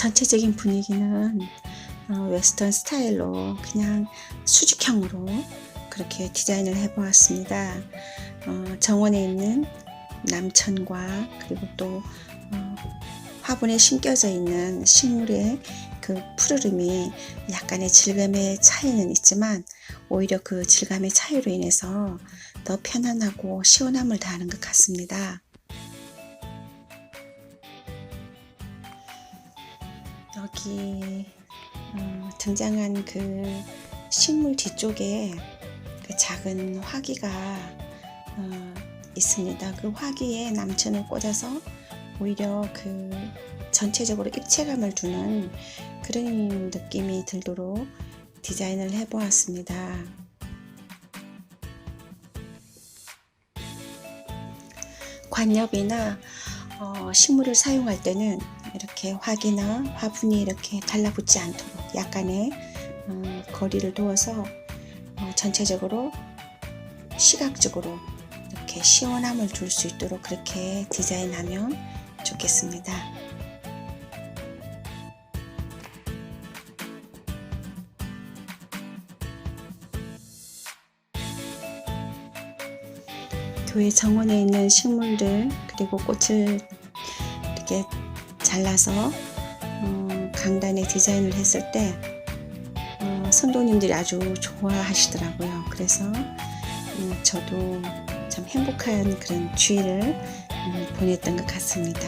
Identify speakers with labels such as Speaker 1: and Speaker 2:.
Speaker 1: 전체적인 분위기는 어, 웨스턴 스타일로 그냥 수직형으로 그렇게 디자인을 해보았습니다. 어, 정원에 있는 남천과 그리고 또 어, 화분에 심겨져 있는 식물의 그 푸르름이 약간의 질감의 차이는 있지만 오히려 그 질감의 차이로 인해서 더 편안하고 시원함을 더하는 것 같습니다. 여기 어, 등장한 그 식물 뒤쪽에 그 작은 화기가 어, 있습니다. 그 화기에 남천을 꽂아서 오히려 그 전체적으로 입체감을 주는 그런 느낌이 들도록 디자인을 해보았습니다. 관엽이나 어, 식물을 사용할 때는 이렇게 화기나 화분이 이렇게 달라붙지 않도록 약간의 어, 거리를 두어서 어, 전체적으로 시각적으로 이렇게 시원함을 줄 수 있도록 그렇게 디자인하면 좋겠습니다. 교회 정원에 있는 식물들 그리고 꽃을 이렇게 잘라서 어, 강단에 디자인을 했을 때 어, 성도님들이 아주 좋아하시더라고요. 그래서 음, 저도 참 행복한 그런 주일을 음, 보냈던 것 같습니다.